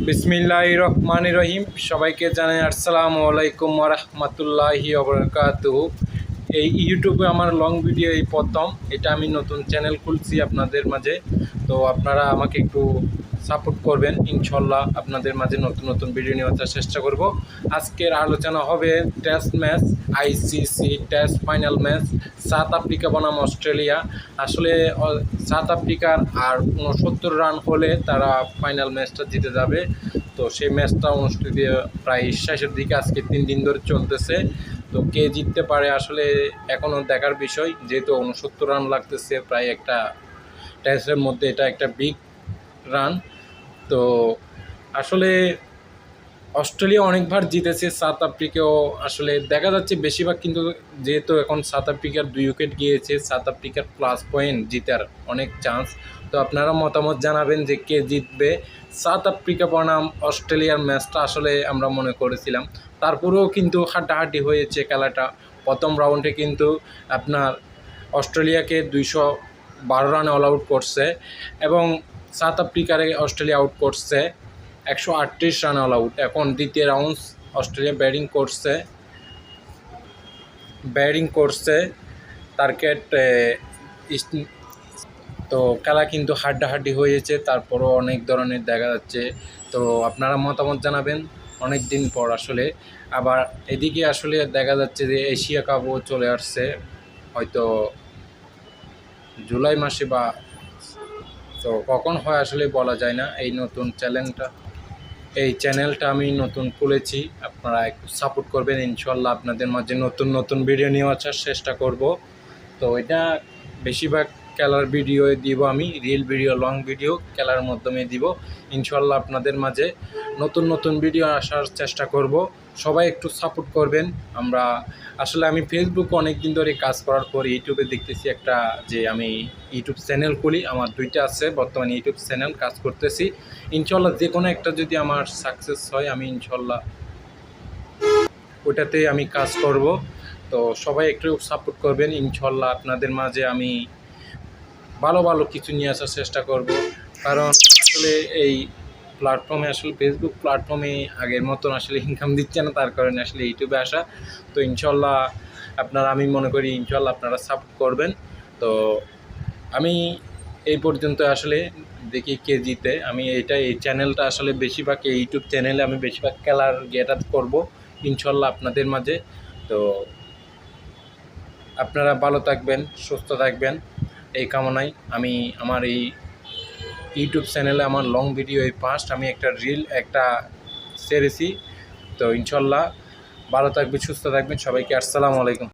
বিসমিল্লাহ রহমান রহিম। সবাইকে জানাই আসসালামু আলাইকুম রহমতুল্লাহি অবরাকাত এই ইউটিউবে আমার লং ভিডিও এই প্রথম। এটা আমি নতুন চ্যানেল খুলছি আপনাদের মাঝে। তো আপনারা আমাকে একটু সাপোর্ট করবেন, ইনশাল্লাহ আপনাদের মাঝে নতুন নতুন ভিডিও নিয়ে আসার চেষ্টা করব। আজকের আলোচনা হবে test match ICC test final match South Africa বনাম অস্ট্রেলিয়া। আসলে সাউথ আফ্রিকার আর উনসত্তর রান হলে তারা ফাইনাল ম্যাচটা জিতে যাবে। তো সেই ম্যাচটা অনুষ্ঠিত প্রায় শেষের দিকে, আজকে তিন দিন ধরে চলতেছে। তো কে জিততে পারে আসলে এখনও দেখার বিষয়। যেহেতু উনসত্তর রান লাগতেছে, প্রায় একটা টেস্টের মধ্যে এটা একটা বিগ রান তো আসলে অস্ট্রেলিয়া অনেকবার জিতেছে, সাউথ আফ্রিকাও আসলে দেখা যাচ্ছে বেশিরভাগ কিন্তু যেহেতু এখন সাউথ আফ্রিকার দুই উইকেট গিয়েছে, সাউথ আফ্রিকার প্লাস পয়েন্ট জিতার অনেক চান্স তো আপনারা মতামত জানাবেন যে কে জিতবে। সাউথ আফ্রিকা বনাম, অস্ট্রেলিয়ার ম্যাচটা আসলে আমরা মনে করেছিলাম। তারপরেও কিন্তু হাড্ডাহাড্ডি হয়েছে খেলাটা। প্রথম রাউন্ডে কিন্তু আপনার অস্ট্রেলিয়াকে দুইশো বারো রানে অল আউট করছে এবং সাউথ আফ্রিকারে অস্ট্রেলিয়া আউট করছে। একশো আটত্রিশ রান অল আউট এখন দ্বিতীয় রাউন্ড অস্ট্রেলিয়া ব্যাটিং করছে। ব্যাটিং করছে। টার্গেট তো খেলা কিন্তু হাড্ডাহাড্ডি হয়েছে। তারপরও অনেক ধরনের দেখা যাচ্ছে। তো আপনারা মতামত জানাবেন অনেক দিন পর আসলে। আবার এদিকে আসলে দেখা যাচ্ছে যে এশিয়া কাপও চলে আসছে। হয়তো জুলাই মাসে বা তো কখন হয় আসলে বলা যায় না। এই নতুন চ্যানেলটা এই চ্যানেলটা আমি নতুন খুলেছি। আপনারা একটু সাপোর্ট করবেন ইনশাল্লাহ আপনাদের মাঝে নতুন নতুন ভিডিও নিয়ে আসার চেষ্টা করব। তো এটা বেশিরভাগ খেলার ভিডিও দিব আমি রিল ভিডিও লং ভিডিও খেলার মাধ্যমে দিব। ইনশাল্লাহ আপনাদের মাঝে নতুন নতুন ভিডিও আসার চেষ্টা করব। সবাই একটু সাপোর্ট করবেন। আমরা, আসলে আমি ফেসবুক অনেক দিন ধরে কাজ করার পর ইউটিউবে দেখতেছি একটা যে আমি ইউটিউব চ্যানেল খুলি, আমার দুইটা আছে, বর্তমানে ইউটিউব চ্যানেল কাজ করতেছি। ইনশাল্লাহ যে কোনো একটা যদি আমার সাকসেস হয়, আমি ইনশাল্লাহ ওটাতে আমি কাজ করব। তো সবাই একটু সাপোর্ট করবেন। ইনশাল্লাহ আপনাদের মাঝে আমি ভালো ভালো কিছু নিয়ে আসার চেষ্টা করব। কারণ আসলে এই প্ল্যাটফর্মে আসলে ফেসবুক প্ল্যাটফর্মে আগের মতন আসলে ইনকাম দিচ্ছে না, তার কারণে আসলে ইউটিউবে আসা। তো ইনশাল্লাহ আপনারা, আমি মনে করি ইনশাল্লাহ আপনারা সাপোর্ট করবেন। তো আমি এই পর্যন্ত আসলে দেখি কে জিতে আমি এটা, এই চ্যানেলটা আসলে বেশিরভাগ, এই ইউটিউব চ্যানেলে আমি বেশিরভাগ খেলার আপ করব ইনশাল্লাহ আপনাদের মাঝে। তো আপনারা ভালো থাকবেন, সুস্থ থাকবেন। এই কামনায় আমি আমার এই ইউটিউব চ্যানেলে আমার লং ভিডিও এই পাস্ট আমি একটা রিল একটা সেরেছি তো ইনশাল্লাহ ভালো থাকবেন সুস্থ থাকবেন। সবাইকে আসসালামু আলাইকুম।